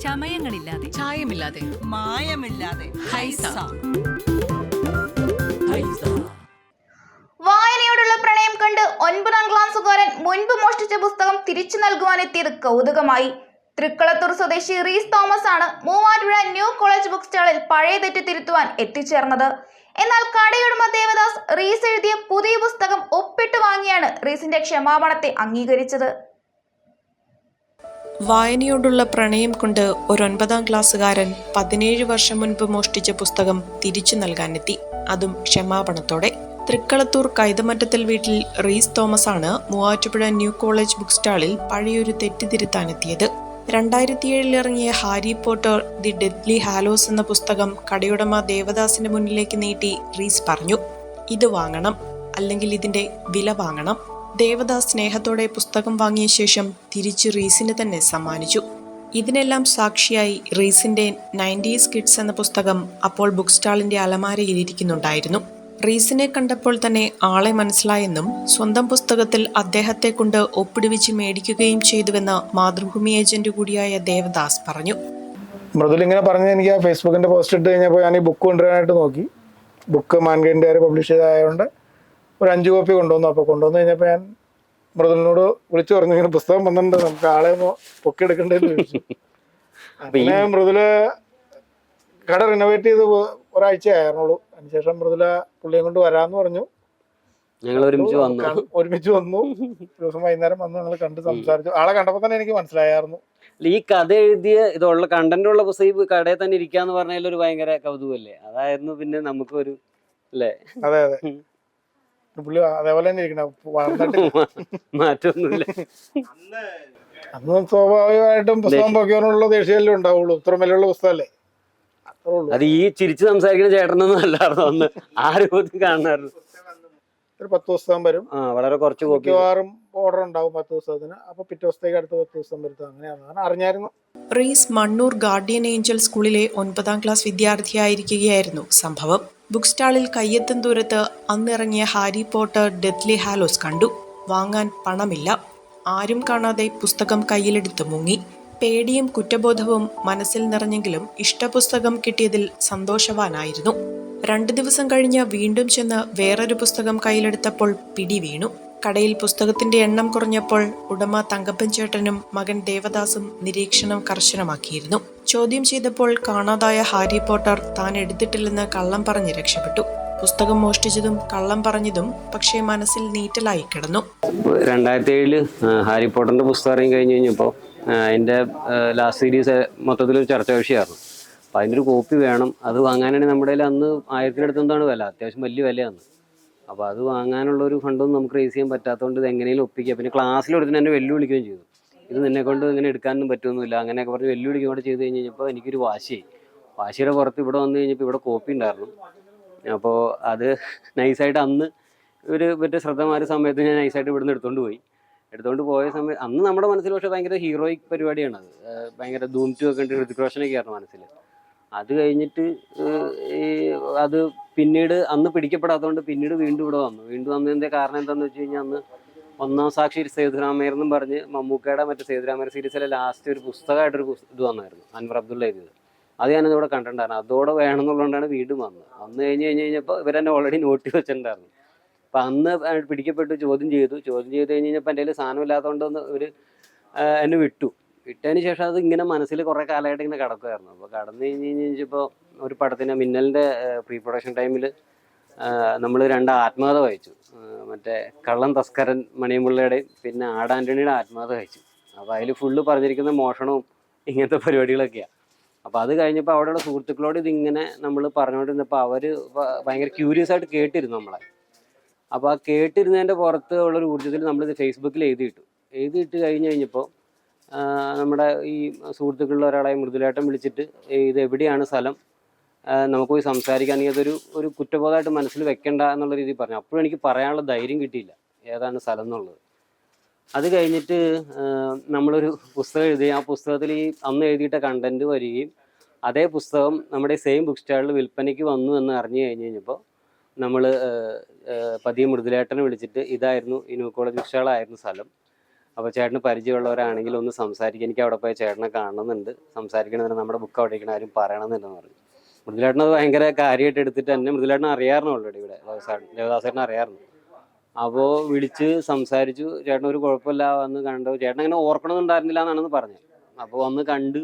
ചമയങ്ങളില്ലാതെ. ചായമില്ലാതെ. മായമില്ലാതെ. ഹൈസ. വായനയോടുള്ള പ്രണയം കണ്ട് ഒൻപതാം ക്ലാസ്സുകാരൻ മുൻപ് മോഷ്ടിച്ച പുസ്തകം തിരിച്ചു നൽകുവാനെത്തിയത് കൗതുകമായി. തൃക്കളത്തൂർ സ്വദേശി റീസ് തോമസ് ആണ് മൂവാറ്റുപുഴ ന്യൂ കോളേജ് ബുക്ക് സ്റ്റാളിൽ പഴയ തെറ്റ് തിരുത്തുവാൻ എത്തിച്ചേർന്നത്. എന്നാൽ കടയുടമ ദേവദാസ് റീസ് എഴുതിയ പുതിയ പുസ്തകം ഒപ്പിട്ട് വാങ്ങിയാണ് റീസിന്റെ ക്ഷമാപണത്തെ അംഗീകരിച്ചത്. വായനയോടുള്ള പ്രണയം കൊണ്ട് ഒരു ഒരൊൻപതാം ക്ലാസ്സുകാരൻ പതിനേഴ് വർഷം മുൻപ് മോഷ്ടിച്ച പുസ്തകം തിരിച്ചു നൽകാനെത്തി. അതും ക്ഷമാപണത്തോടെ. തൃക്കളത്തൂർ കൈതമറ്റത്തിൽ വീട്ടിൽ റീസ് തോമസ് ആണ് മൂവാറ്റുപുഴ ന്യൂ കോളേജ് ബുക്ക് സ്റ്റാളിൽ പഴയൊരു തെറ്റിതിരുത്താനെത്തിയത്. രണ്ടായിരത്തിയേഴിൽ ഇറങ്ങിയ Harry Potter the deathly hallows എന്ന പുസ്തകം കടയുടമ ദേവദാസിന്റെ മുന്നിലേക്ക് നീട്ടി റീസ് പറഞ്ഞു. ഇത് വാങ്ങണം. അല്ലെങ്കിൽ ഇതിന്റെ വില വാങ്ങണം. ദേവദാസ് സ്നേഹത്തോടെ പുസ്തകം വാങ്ങിയ ശേഷം തിരിച്ച് റീസിന് തന്നെ സമ്മാനിച്ചു. ഇതിനെല്ലാം സാക്ഷിയായി റീസിന്റെ നയന്റീസ് കിഡ്സ് എന്ന പുസ്തകം അപ്പോൾ ബുക്ക് സ്റ്റാളിന്റെ അലമാരയിൽ ഇരിക്കുന്നുണ്ടായിരുന്നു. റീസിനെ കണ്ടപ്പോൾ തന്നെ ആളെ മനസ്സിലായെന്നും സ്വന്തം പുസ്തകത്തിൽ അദ്ദേഹത്തെ കൊണ്ട് ഒപ്പിടുവിച്ച് മേടിക്കുകയും ചെയ്തുവെന്ന് മാതൃഭൂമി ഏജന്റ് കൂടിയായ ദേവദാസ് പറഞ്ഞു. മൃദുൽ ഇങ്ങനെ പറഞ്ഞ് എനിക്ക് ആ ഫേസ്ബുക്കിന്റെ പോസ്റ്റ് ഇട്ട് കഴിഞ്ഞപ്പോൾ ഞാൻ ഈ ബുക്ക് കൊണ്ടുവരാനായിട്ട് നോക്കി. ബുക്ക് മാൻകൈൻഡുകാർ പബ്ലിഷ് ചെയ്തതായതുകൊണ്ട് ഒരു അഞ്ച് കോപ്പി കൊണ്ടുവന്നു. അപ്പോൾ കൊണ്ടുവന്നു കഴിഞ്ഞപ്പോൾ ഞാൻ മൃദുലിനോട് വിളിച്ചു പറഞ്ഞു ഇങ്ങനെ പുസ്തകം വന്നിട്ടുണ്ട് നമുക്ക് ആളെ ഒന്ന് പൊക്കി എടുക്കണ്ടെന്ന് ചോദിച്ചു പിന്നെ മൃദുല കട റിനോവേറ്റ് ചെയ്ത് ഒരാഴ്ച ആയിരുന്നുള്ളൂ അതിനുശേഷം മൃദുല പുള്ളിയെ കൊണ്ട് വരാമെന്ന് പറഞ്ഞു. ഞങ്ങൾ ഒരുമിച്ച് വന്നു. ഒരുമിച്ച് വന്നു. ദിവസം വൈകുന്നേരം വന്ന് ഞങ്ങൾ കണ്ട് സംസാരിച്ചു. ആളെ കണ്ടപ്പോൾ തന്നെ എനിക്ക് മനസ്സിലായിരുന്നു ഈ കഥ എഴുതിയ ഇതുള്ള കണ്ടന്റ് ഉള്ള പുസ്തകം കടയിൽ തന്നെ ഇരിക്കാന്ന് പറഞ്ഞാൽ ഒരു ഭയങ്കര കൗതുകല്ലേ? അതായിരുന്നു പിന്നെ നമുക്ക് ഒരു അല്ലേ? അതെ അതെ. പുള്ളി അതേപോലെ തന്നെ ഇരിക്കണം വളർന്നിട്ടില്ല. മാറ്റമൊന്നുമില്ല അന്ന് സ്വാഭാവികമായിട്ടും പുസ്തകം പൊക്കിയാനുള്ള ദേഷ്യമല്ലേ ഉണ്ടാവുള്ളൂ. ഇത്ര വിലയുള്ള പുസ്തകമല്ലേ? അത്രേ ഉള്ളൂ. അത് ഈ ചിരിച്ച് സംസാരിക്കുന്ന ചേട്ടനൊന്നും അല്ലായിരുന്നു അന്ന്. ആ രൂപത്തിൽ കാണുന്നായിരുന്നു ഒരു പത്ത് പുസ്തകം വരും. ആ വളരെ കുറച്ച് കോപ്പി മിക്കവാറും ഓർഡർ ഉണ്ടാവും പത്ത് പുസ്തകത്തിന് അപ്പൊ പിറ്റേ ദിവസത്തേക്ക് അടുത്ത പത്ത് ദിവസം വരുത്തും അങ്ങനെയാണ്. കാരണം അറിഞ്ഞായിരുന്നു. റീസ് മണ്ണൂർ ഗാർഡിയൻ ഏഞ്ചൽ സ്കൂളിലെ ഒൻപതാം ക്ലാസ് വിദ്യാർത്ഥിയായിരിക്കുകയായിരുന്നു സംഭവം. ബുക്ക് സ്റ്റാളിൽ കയ്യെത്തും ദൂരത്ത് അന്നിറങ്ങിയ ഹാരി പോട്ടർ ഡെത്ലി ഹാലോസ് കണ്ടു. വാങ്ങാൻ പണമില്ല. ആരും കാണാതെ പുസ്തകം കയ്യിലെടുത്ത് മുങ്ങി. പേടിയും കുറ്റബോധവും മനസ്സിൽ നിറഞ്ഞെങ്കിലും ഇഷ്ടപുസ്തകം കിട്ടിയതിൽ സന്തോഷവാനായിരുന്നു. രണ്ടു ദിവസം കഴിഞ്ഞ് വീണ്ടും ചെന്ന് വേറൊരു പുസ്തകം കയ്യിലെടുത്തപ്പോൾ പിടി വീണു. കടയിൽ പുസ്തകത്തിന്റെ എണ്ണം കുറഞ്ഞപ്പോൾ ഉടമ തങ്കപ്പൻ ചേട്ടനും മകൻ ദേവദാസും നിരീക്ഷണം കർശനമാക്കിയിരുന്നു. ചോദ്യം ചെയ്തപ്പോൾ കാണാതായ ഹാരി പോട്ടർ താൻ എടുത്തിട്ടില്ലെന്ന് കള്ളം പറഞ്ഞ് രക്ഷപ്പെട്ടു. പുസ്തകം മോഷ്ടിച്ചതും കള്ളം പറഞ്ഞതും പക്ഷേ മനസ്സിൽ നീറ്റലായി കിടന്നു. രണ്ടായിരത്തി ഏഴിൽ ഹാരി പോട്ടറിന്റെ പുസ്തകം ഇറങ്ങി കഴിഞ്ഞ് അതിന്റെ ലാസ്റ്റ് സീരീസ് മൊത്തത്തിൽ ഒരു ചർച്ചാ വിഷയമായിരുന്നു. അപ്പം അതിന്റെ ഒരു കോപ്പി വേണം അത് വാങ്ങാനാണ് നമ്മുടെ അന്ന് ആയിരത്തിനടുത്ത് എന്താണ് വില? അത്യാവശ്യം വലിയ വിലയാണ്. അപ്പോൾ അത് വാങ്ങാനുള്ള ഒരു ഫണ്ടൊന്നും നമുക്ക് റേസ് ചെയ്യാൻ പറ്റാത്തതുകൊണ്ട് ഇത് എങ്ങനെയും ഒപ്പിക്കുക പിന്നെ ക്ലാസ്സിൽ ഒരുത്തിന് എന്നെ വെല്ലുവിളിക്കുകയും ചെയ്തു. ഇത് നിന്നെ കൊണ്ട് ഇങ്ങനെ എടുക്കാനൊന്നും പറ്റുമൊന്നുമില്ല അങ്ങനെയൊക്കെ പറഞ്ഞ് വെല്ലുവിളിക്കുകയും കൂടെ ചെയ്ത് കഴിഞ്ഞ് കഴിഞ്ഞപ്പോൾ എനിക്കൊരു വാശിയായി. വാശിയുടെ പുറത്ത് ഇവിടെ വന്നു കഴിഞ്ഞപ്പോൾ ഇവിടെ കോപ്പി ഉണ്ടായിരുന്നു. അപ്പോൾ അത് നൈസായിട്ട് അന്ന് ഒരു മറ്റേ ശ്രദ്ധ മാറിയ സമയത്ത് ഞാൻ നൈസായിട്ട് ഇവിടുന്ന് എടുത്തുകൊണ്ട് പോയി. എടുത്തുകൊണ്ട് പോയ സമയത്ത് അന്ന് നമ്മുടെ മനസ്സിൽ പക്ഷേ ഭയങ്കര ഹീറോയിക് പരിപാടിയാണ് അത് ഭയങ്കര ധൂം ടു ഒക്കെ ഉണ്ട് ഋതുക്രോഷനൊക്കെ ആയിരുന്നു മനസ്സിൽ അത് കഴിഞ്ഞിട്ട് ഈ അത് പിന്നീട് അന്ന് പിടിക്കപ്പെടാത്തതുകൊണ്ട് പിന്നീട് വീണ്ടും ഇവിടെ വന്നു. വീണ്ടും വന്നതിന്റെ കാരണം എന്താണെന്ന് വെച്ച് കഴിഞ്ഞാൽ അന്ന് ഒന്നാം സാക്ഷി സേതുരാമയ്യർ എന്നും പറഞ്ഞ് മമ്മൂക്കയുടെ മറ്റേ സേതുരാമയ്യർ സീരീസിലെ ലാസ്റ്റ് ഒരു പുസ്തകമായിട്ടൊരു പുസ്ത- ഇത് വന്നായിരുന്നു അൻവർ അബ്ദുള്ള എഴുതിയത്. അത് ഞാനത് ഇവിടെ കണ്ടിട്ടുണ്ടായിരുന്നു. അതോടെ വേണമെന്നുള്ളതുകൊണ്ടാണ് വീണ്ടും വന്നത്. അന്ന് കഴിഞ്ഞ് കഴിഞ്ഞ് കഴിഞ്ഞപ്പോൾ ഇവരെന്നെ ഓൾറെഡി നോട്ടി വെച്ചിട്ടുണ്ടായിരുന്നു. അപ്പം അന്ന് പിടിക്കപ്പെട്ടു ചോദ്യം ചെയ്തു. ചോദ്യം ചെയ്ത് കഴിഞ്ഞ് കഴിഞ്ഞപ്പോൾ എന്റെ കയ്യിൽ സാധനം ഇല്ലാത്തതുകൊണ്ട് ഒന്ന് ഇവർ എന്നെ വിട്ടു. വിട്ടതിന് ശേഷം അത് ഇങ്ങനെ മനസ്സിൽ കുറേ കാലമായിട്ട് ഇങ്ങനെ കിടക്കുമായിരുന്നു അപ്പോൾ കടന്നു കഴിഞ്ഞ് കഴിഞ്ഞ് കഴിഞ്ഞപ്പോൾ ഒരു പടത്തിന് മിന്നലിന്റെ പ്രീ പ്രൊഡക്ഷൻ ടൈമിൽ നമ്മൾ രണ്ട് ആത്മകഥ വായിച്ചു മറ്റേ കള്ളൻ തസ്കരൻ മണിയമ്പിള്ളയുടെയും പിന്നെ ആട് ആന്റണിയുടെ ആത്മകഥ വായിച്ചു അപ്പോൾ അതിൽ ഫുള്ള് പറഞ്ഞിരിക്കുന്ന മോഷണവും ഇങ്ങനത്തെ പരിപാടികളൊക്കെയാണ് അപ്പോൾ അത് കഴിഞ്ഞപ്പോൾ അവിടെയുള്ള സുഹൃത്തുക്കളോട് ഇതിങ്ങനെ നമ്മൾ പറഞ്ഞുകൊണ്ടിരുന്നപ്പോൾ അവർ ഭയങ്കര ക്യൂരിയസ് ആയിട്ട് കേട്ടിരുന്നു നമ്മളെ. അപ്പോൾ ആ കേട്ടിരുന്നതിന്റെ പുറത്ത് ഉള്ളൊരു ഊർജത്തിൽ നമ്മളിത് ഫേസ്ബുക്കിൽ എഴുതിയിട്ടു. എഴുതിയിട്ട് കഴിഞ്ഞ് കഴിഞ്ഞപ്പോൾ നമ്മുടെ ഈ സുഹൃത്തുക്കളിൽ ഒരാളായ മൃദുലേട്ടൻ വിളിച്ചിട്ട് ഇത് എവിടെയാണ് സ്ഥലം? നമുക്ക് പോയി സംസാരിക്കുകയാണെങ്കിൽ അതൊരു ഒരു കുറ്റബോധമായിട്ട് മനസ്സിൽ വെക്കണ്ട എന്നുള്ള രീതിയിൽ പറഞ്ഞു. അപ്പോഴും എനിക്ക് പറയാനുള്ള ധൈര്യം കിട്ടിയില്ല ഏതാണ് സ്ഥലം എന്നുള്ളത്. അത് കഴിഞ്ഞിട്ട് നമ്മളൊരു പുസ്തകം എഴുതി ആ പുസ്തകത്തിൽ ഈ അന്ന് എഴുതിയിട്ട കണ്ടന്റ് വരികയും അതേ പുസ്തകം നമ്മുടെ സെയിം ബുക്ക് സ്റ്റാളിൽ വിൽപ്പനയ്ക്ക് വന്നു എന്ന് അറിഞ്ഞു കഴിഞ്ഞ് കഴിഞ്ഞപ്പോൾ നമ്മൾ പതിയെ മൃദുലേട്ടനെ വിളിച്ചിട്ട് ഇതായിരുന്നു ഈ ന്യൂ കോളേജ് ബുക്ക് സ്റ്റാളായിരുന്നു സ്ഥലം. അപ്പോൾ ചേട്ടന് പരിചയമുള്ളവരാണെങ്കിൽ ഒന്ന് സംസാരിക്കുക എനിക്ക് അവിടെ പോയി ചേട്ടനെ കാണണമെന്നുണ്ട്. സംസാരിക്കണമെന്ന് നമ്മുടെ ബുക്ക് അവിടെ ഇരിക്കണ ആരും പറയണമെന്നുണ്ടെന്ന് പറഞ്ഞു. മൃദുലേട്ടൻ അത് ഭയങ്കര കാര്യമായിട്ട് എടുത്തിട്ട് തന്നെ മൃദുലേട്ടൻ അറിയാറുണ്ട് ഓൾറെഡി ഇവിടെ. ദേവദാസേട്ടനെ അറിയാറുണ്ട് അപ്പോൾ വിളിച്ച് സംസാരിച്ചു. ചേട്ടൻ ഒരു കുഴപ്പമില്ല. വന്ന് കണ്ടു. ചേട്ടൻ അങ്ങനെ ഓർക്കണമെന്നുണ്ടായിരുന്നില്ല എന്നാണെന്ന് പറഞ്ഞത് അപ്പോൾ വന്ന് കണ്ട്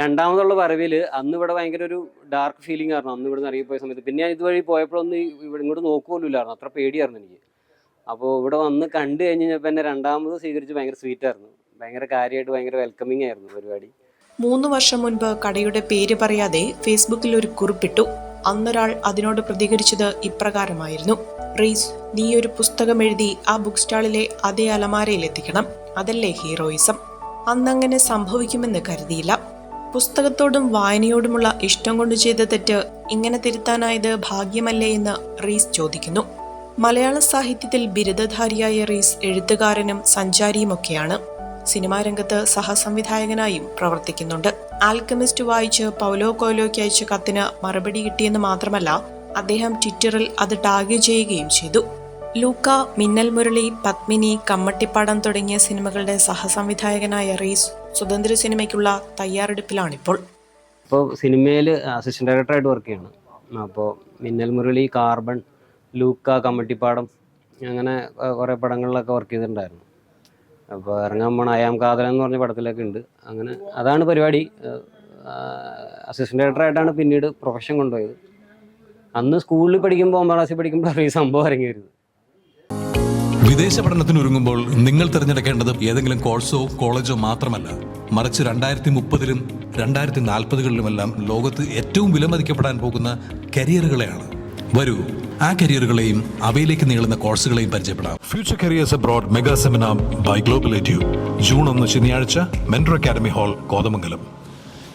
രണ്ടാമതുള്ള വരവിൽ അന്ന് ഇവിടെ ഭയങ്കര ഒരു ഡാർക്ക് ഫീലിംഗ് ആയിരുന്നു. അന്ന് ഇവിടെ നിന്ന് ഇറങ്ങിപ്പോയ സമയത്ത്. പിന്നെ ഞാൻ ഇതുവഴി പോയപ്പോഴൊന്നും ഇവിടെ ഇങ്ങോട്ട് നോക്കുപോലുമില്ലായിരുന്നു. അത്ര പേടിയായിരുന്നു എനിക്ക്. അപ്പോൾ ഇവിടെ വന്ന് കണ്ടു കഴിഞ്ഞ് കഴിഞ്ഞപ്പോൾ എന്നെ രണ്ടാമത് സ്വീകരിച്ച് ഭയങ്കര സ്വീറ്റ് ആയിരുന്നു. ഭയങ്കര കാര്യമായിട്ട് ഭയങ്കര വെൽക്കമിങ് ആയിരുന്നു പരിപാടി. മൂന്ന് വർഷം മുൻപ് കടയുടെ പേര് പറയാതെ ഫേസ്ബുക്കിൽ ഒരു കുറിപ്പിട്ടു. അന്നൊരാൾ അതിനോട് പ്രതികരിച്ചത് ഇപ്രകാരമായിരുന്നു. റീസ് നീ ഒരു പുസ്തകം എഴുതി ആ ബുക്ക് സ്റ്റാളിലെ അതേ അലമാരയിൽ എത്തിക്കണം. അതല്ലേ ഹീറോയിസം. അന്നങ്ങനെ സംഭവിക്കുമെന്ന് കരുതിയില്ല. പുസ്തകത്തോടും വായനയോടുമുള്ള ഇഷ്ടം കൊണ്ട് ചെയ്ത തെറ്റ് ഇങ്ങനെ തിരുത്താനായത് ഭാഗ്യമല്ലേ എന്ന് റീസ് ചോദിക്കുന്നു. മലയാള സാഹിത്യത്തിൽ ബിരുദധാരിയായ റീസ് എഴുത്തുകാരനും സഞ്ചാരിയുമൊക്കെയാണ്. സിനിമാ രംഗത്ത് സഹസംവിധായകനായും പ്രവർത്തിക്കുന്നുണ്ട്. ആൽക്കമിസ്റ്റ് വായിച്ച് പൗലോ കോലോയ്ക്ക് അയച്ച കത്തിന് മറുപടി കിട്ടിയെന്ന് മാത്രമല്ല അദ്ദേഹം ട്വിറ്ററിൽ അത് ടാഗ് ചെയ്യുകയും ചെയ്തു. ലൂക്ക മിന്നൽ മുരളി പത്മിനി കമ്മട്ടിപ്പാടം തുടങ്ങിയ സിനിമകളുടെ സഹസംവിധായകനായ റീസ് സ്വതന്ത്ര സിനിമയ്ക്കുള്ള തയ്യാറെടുപ്പിലാണിപ്പോൾ. ഇപ്പോൾ സിനിമയിൽ അസിസ്റ്റന്റ് ഡയറക്ടറായിട്ട് വർക്ക് ചെയ്യണം. അപ്പോൾ മിന്നൽ മുരളി കാർബൺ ലൂക്ക കമ്മട്ടിപ്പാടം അങ്ങനെ കുറേ പടങ്ങളിലൊക്കെ വർക്ക് ചെയ്തിട്ടുണ്ടായിരുന്നു. അപ്പോൾ ഇറങ്ങാൻ പോണ അയാം കാതൽ എന്ന് പറഞ്ഞ പടത്തിലൊക്കെ ഉണ്ട്. അങ്ങനെ അതാണ് പരിപാടി. അസിസ്റ്റന്റ് ഡയറക്ടറായിട്ടാണ് പിന്നീട് പ്രൊഫഷൻ കൊണ്ടുപോയത്. അന്ന് സ്കൂളിൽ പഠിക്കുമ്പോൾ ഒമ്പതാം ക്ലാസ്സിൽ പഠിക്കുമ്പോൾ ഈ സംഭവം ഇറങ്ങിയത് വിദേശ പഠനത്തിന് ഒരുങ്ങുമ്പോൾ നിങ്ങൾ തിരഞ്ഞെടുക്കേണ്ടത് ഏതെങ്കിലും കോഴ്സോ കോളേജോ മാത്രമല്ല. മറിച്ച് രണ്ടായിരത്തി മുപ്പതിലും രണ്ടായിരത്തി നാൽപ്പതുകളിലുമെല്ലാം ലോകത്ത് ഏറ്റവും വിലമതിക്കപ്പെടാൻ പോകുന്ന കരിയറുകളെയാണ് വരൂ ആ കരിയറുകളെയും അവയിലേക്ക് നീളുന്ന കോഴ്സുകളെയും പരിചയപ്പെടാം. Future careers abroad mega seminar by global edu June ഒന്ന് ശനിയാഴ്ച മെൻഡർ അക്കാദമി ഹാൾ കോതമംഗലം.